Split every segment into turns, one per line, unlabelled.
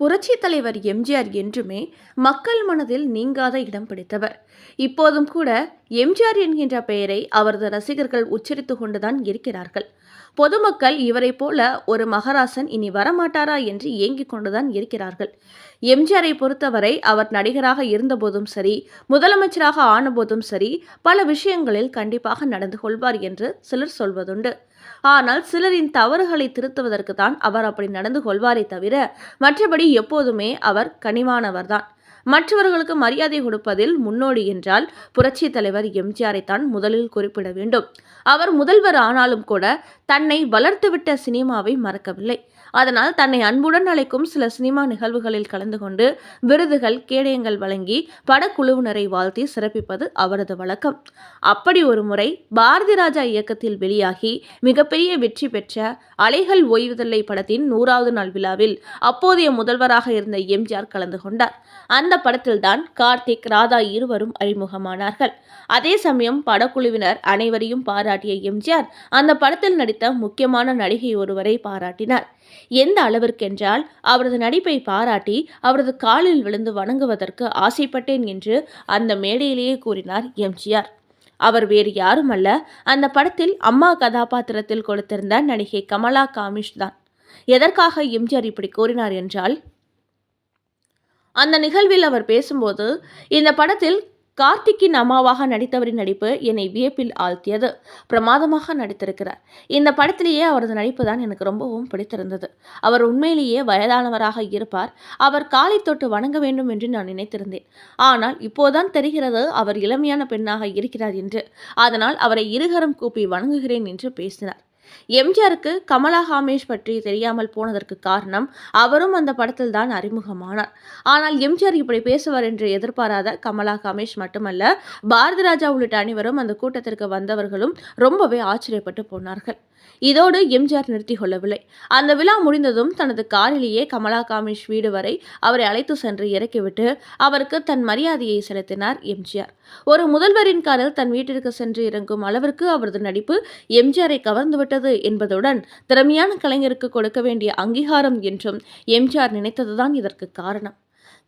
புரட்சி தலைவர் எம்ஜிஆர் என்றுமே மக்கள் மனதில் நீங்காத இடம் பிடித்தவர். இப்போதும் கூட எம்ஜிஆர் என்கின்ற பெயரை அவரது ரசிகர்கள் உச்சரித்து கொண்டுதான் இருக்கிறார்கள். பொதுமக்கள் இவரைப் போல ஒரு மகராசன் இனி வரமாட்டாரா என்று ஏங்கிக் கொண்டுதான் இருக்கிறார்கள். எம்ஜிஆரை பொறுத்தவரை அவர் நடிகராக இருந்தபோதும் சரி முதலமைச்சராக ஆனபோதும் சரி பல விஷயங்களில் கண்டிப்பாக நடந்து கொள்வார் என்று சிலர் சொல்வதுண்டு. ஆனால் சிலரின் தவறுகளை திருத்துவதற்கு தான் அவர் அப்படி நடந்து கொள்வாரே தவிர மற்றபடி எப்போதுமே அவர் கனிவானவர்தான். மற்றவர்களுக்கு மரியாதை கொடுப்பதில் முன்னோடி என்றால் புரட்சி தலைவர் எம்ஜிஆரை தான் முதலில் குறிப்பிட வேண்டும். அவர் முதல்வர் ஆனாலும் கூட தன்னை வளர்த்துவிட்ட சினிமாவை மறக்கவில்லை. அதனால் தன்னை அன்புடன் அழைக்கும் சில சினிமா நிகழ்வுகளில் கலந்து கொண்டு விருதுகள் கேடயங்கள் வழங்கி படக்குழுவினரை வாழ்த்தி சிறப்பிப்பது அவரது வழக்கம். அப்படி ஒரு முறை பாரதி ராஜா இயக்கத்தில் வெளியாகி மிகப்பெரிய வெற்றி பெற்ற அலைகள் ஓய்வுதில்லை படத்தின் நூறாவது நாள் விழாவில் அப்போதைய முதல்வராக இருந்த எம்ஜிஆர் கலந்து கொண்டார். அந்த படத்தில்தான் கார்த்திக் ராதா இருவரும் அறிமுகமானார்கள். அதே சமயம் படக்குழுவினர் அனைவரையும் பாராட்டிய எம்ஜிஆர் அந்த படத்தில் நடித்த முக்கியமான நடிகை ஒருவரை பாராட்டினார். எந்த அளவிற்கென்றால் அவரது நடிப்பை பாராட்டி அவரது காலில் விழுந்து வணங்குவதற்கு ஆசைப்பட்டேன் என்று அந்த மேடையிலேயே கூறினார் எம்ஜிஆர் அவர் வேறு யாரும் அல்ல அந்த படத்தில் அம்மா கதாபாத்திரத்தில் கொடுத்திருந்த நடிகை கமலா காமிஷ் தான். எதற்காக எம்ஜிஆர் இப்படி கூறினார் என்றால் அந்த நிகழ்வில் அவர் பேசும்போது இந்த படத்தில் கார்த்திக்கின் அம்மாவாக நடித்தவரின் நடிப்பு என்னை வியப்பில் ஆழ்த்தியது. பிரமாதமாக நடித்திருக்கிறார். இந்த படத்திலேயே அவரது நடிப்பு தான் எனக்கு ரொம்பவும் பிடித்திருந்தது. அவர் உண்மையிலேயே வயதானவராக இருப்பார். அவர் காலை தொட்டு வணங்க வேண்டும் என்று நான் நினைத்திருந்தேன். ஆனால் இப்போதான் தெரிகிறது அவர் இளமையான பெண்ணாக இருக்கிறார் என்று. அதனால் அவரை இருகரம் கூப்பி வணங்குகிறேன் என்று பேசினார். எம்ஜிஆருக்கு கமலா ஹாமேஷ் பற்றி தெரியாமல் போனதற்கு காரணம் அவரும் அந்த படத்தில் தான் அறிமுகமானார். ஆனால் எம்ஜிஆர் இப்படி பேசுவார் என்று எதிர்பாராத கமலா ஹாமேஷ் மட்டுமல்ல பாரதி ராஜா உள்ளிட்ட அனைவரும் அந்த கூட்டத்திற்கு வந்தவர்களும் ரொம்பவே ஆச்சரியப்பட்டு போனார்கள். இதோடு எம்ஜிஆர் நிறுத்தி கொள்ளவில்லை. அந்த விழா முடிந்ததும் தனது காரிலேயே கமலா காமேஷ் வீடு வரை அவரை அழைத்து சென்று இறக்கிவிட்டு அவருக்கு தன் மரியாதையை செலுத்தினார் எம்ஜிஆர். ஒரு முதல்வரின் காரில் தன் வீட்டிற்கு சென்று இறங்கும் அளவிற்கு அவரது நடிப்பு எம்ஜிஆரை கவர்ந்துவிட்டது என்பதுடன் திறமையான கலைஞருக்கு கொடுக்க வேண்டிய அங்கீகாரம் என்றும் எம்ஜிஆர் நினைத்ததுதான் இதற்கு காரணம்.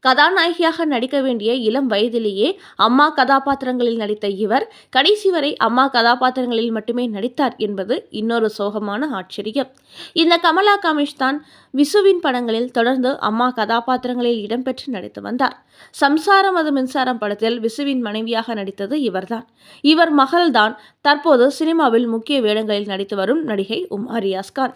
கதாநாயகியாக நடிக்க வேண்டிய இளம் வயதிலேயே அம்மா கதாபாத்திரங்களில் நடித்த இவர் கடைசி வரை அம்மா கதாபாத்திரங்களில் மட்டுமே நடித்தார் என்பது இன்னொரு சோகமான ஆச்சரியம். இந்த கமலா கமேஷ் தான் விசுவின் படங்களில் தொடர்ந்து அம்மா கதாபாத்திரங்களில் இடம்பெற்று நடித்து வந்தார். சம்சாரம் அது மின்சாரம் படத்தில் விசுவின் மனைவியாக நடித்தது இவர்தான். இவர் மகள்தான். தற்போது சினிமாவில் முக்கிய வேடங்களில் நடித்து வரும் நடிகை உம் ரியாஸ்கான்